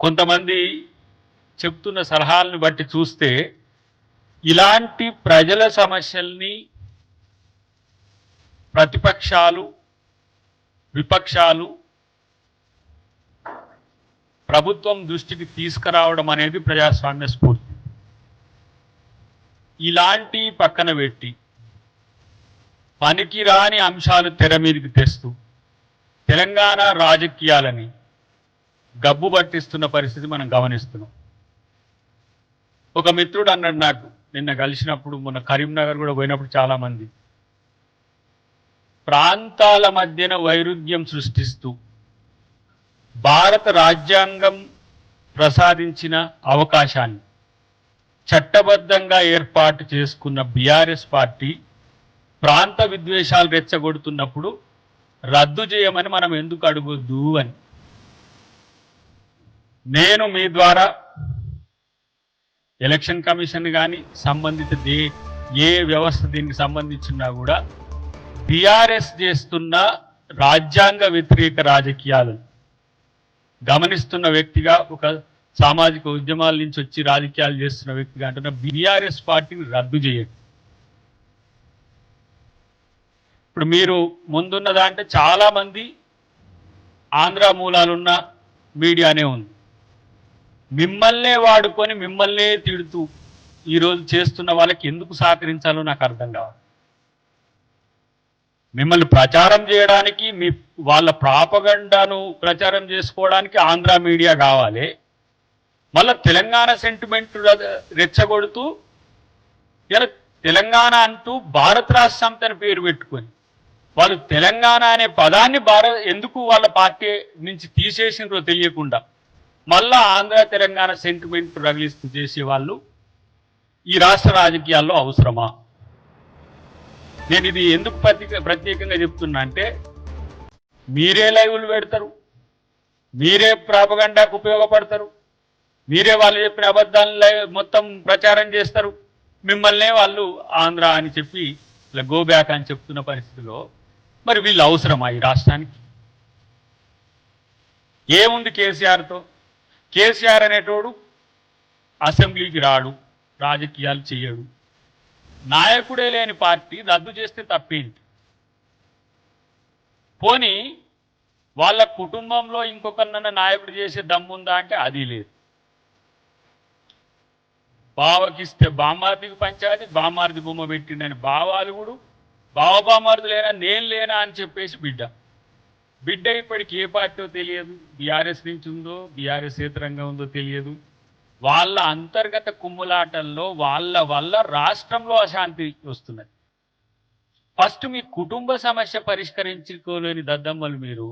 కొంతమంది చెప్తున్న సలహాలను బట్టి చూస్తే ఇలాంటి ప్రజల సమస్యల్ని ప్రతిపక్షాలు విపక్షాలు ప్రభుత్వం దృష్టికి తీసుకురావడం అనేది ప్రజాస్వామ్య స్ఫూర్తి. ఇలాంటి పక్కన పెట్టి పనికిరాని అంశాలు తెర మీదకి తెస్తూ తెలంగాణ రాజకీయాలని గబ్బు పట్టిస్తున్న పరిస్థితి మనం గమనిస్తున్నాం. ఒక మిత్రుడు అన్నాడు నాకు నిన్న కలిసినప్పుడు మొన్న కరీంనగర్ కూడా పోయినప్పుడు చాలామంది. ప్రాంతాల మధ్యన వైరుధ్యం సృష్టిస్తూ భారత రాజ్యాంగం ప్రసాదించిన అవకాశాన్ని చట్టబద్ధంగా ఏర్పాటు చేసుకున్న బీఆర్ఎస్ పార్టీ ప్రాంత విద్వేషాలు రెచ్చగొడుతున్నప్పుడు రద్దు చేయమని మనం ఎందుకు అడగొద్దు అని. నేను మీ ద్వారా ఎలక్షన్ కమిషన్ కానీ సంబంధిత దే ఏ వ్యవస్థ దీనికి సంబంధించినా కూడా బీఆర్ఎస్ చేస్తున్న రాజ్యాంగ వ్యతిరేక రాజకీయాలు గమనిస్తున్న వ్యక్తిగా ఒక సామాజిక ఉద్యమాల నుంచి వచ్చి రాజకీయాలు చేస్తున్న వ్యక్తిగా అంటున్న బీఆర్ఎస్ పార్టీని రద్దు చేయండి ఇప్పుడు మీరు ముందున్న దాంట్లో చాలామంది ఆంధ్ర మూలాలున్న మీడియానే ఉంది. మిమ్మల్నే వాడుకొని మిమ్మల్నే తిడుతూ ఈరోజు చేస్తున్న వాళ్ళకి ఎందుకు సహకరించాలో నాకు అర్థం కావాలి. మిమ్మల్ని ప్రచారం చేయడానికి మీ వాళ్ళ ప్రాపగండాను ప్రచారం చేసుకోవడానికి ఆంధ్ర మీడియా కావాలి. మళ్ళీ తెలంగాణ సెంటిమెంట్ రెచ్చగొడుతూ ఇలా తెలంగాణ అంటూ భారత రాష్ట్ర సమితి అని పేరు పెట్టుకొని వాళ్ళు తెలంగాణ అనే పదాన్ని భారత ఎందుకు వాళ్ళ పార్టీ నుంచి తీసేసినరో తెలియకుండా మళ్ళా ఆంధ్ర తెలంగాణ సెంటిమెంట్ రగిలిస్తూ చేసే వాళ్ళు ఈ రాష్ట్ర రాజకీయాల్లో అవసరమా? నేను ఇది ఎందుకు ప్రత్యేక ప్రత్యేకంగా చెప్తున్నా అంటే మీరే లైవ్లు పెడతారు మీరే ప్రాపగండాకు ఉపయోగపడతారు మీరే వాళ్ళు చెప్పిన అబద్ధాలను మొత్తం ప్రచారం చేస్తారు. మిమ్మల్నే వాళ్ళు ఆంధ్ర అని చెప్పి ఇలా గో బ్యాక్ అని చెప్తున్న పరిస్థితిలో మరి వీళ్ళు అవసరమా ఈ రాష్ట్రానికి? ఏముంది కేసీఆర్తో? కేసీఆర్ అనేటోడు అసెంబ్లీకి రాడు రాజకీయాలు చేయడు. నాయకుడే లేని పార్టీ రద్దు చేస్తే తప్పేంటి? పోని వాళ్ళ కుటుంబంలో ఇంకొకరినన్నా నాయకుడు చేసే దమ్ముందా అంటే అది లేదు. బావకిస్తే బామ్మార్దికి పంచాయతీ బామ్మార్ది బొమ్మ పెట్టిండని బావాలు కూడా బావ లేనా నేను లేనా అని చెప్పేసి బిడ్డ. బిడ్డ ఇప్పటికి ఏ పార్టీ తెలియదు. బీఆర్ఎస్ నుంచి ఉందో బీఆర్ఎస్ ఏతరంగా ఉందో తెలియదు. వాళ్ళ అంతర్గత కుమ్ములాటల్లో వాళ్ళ వల్ల రాష్ట్రంలో అశాంతి వస్తున్నది. ఫస్ట్ మీ కుటుంబ సమస్య పరిష్కరించుకోలేని దద్దమ్మలు మీరు.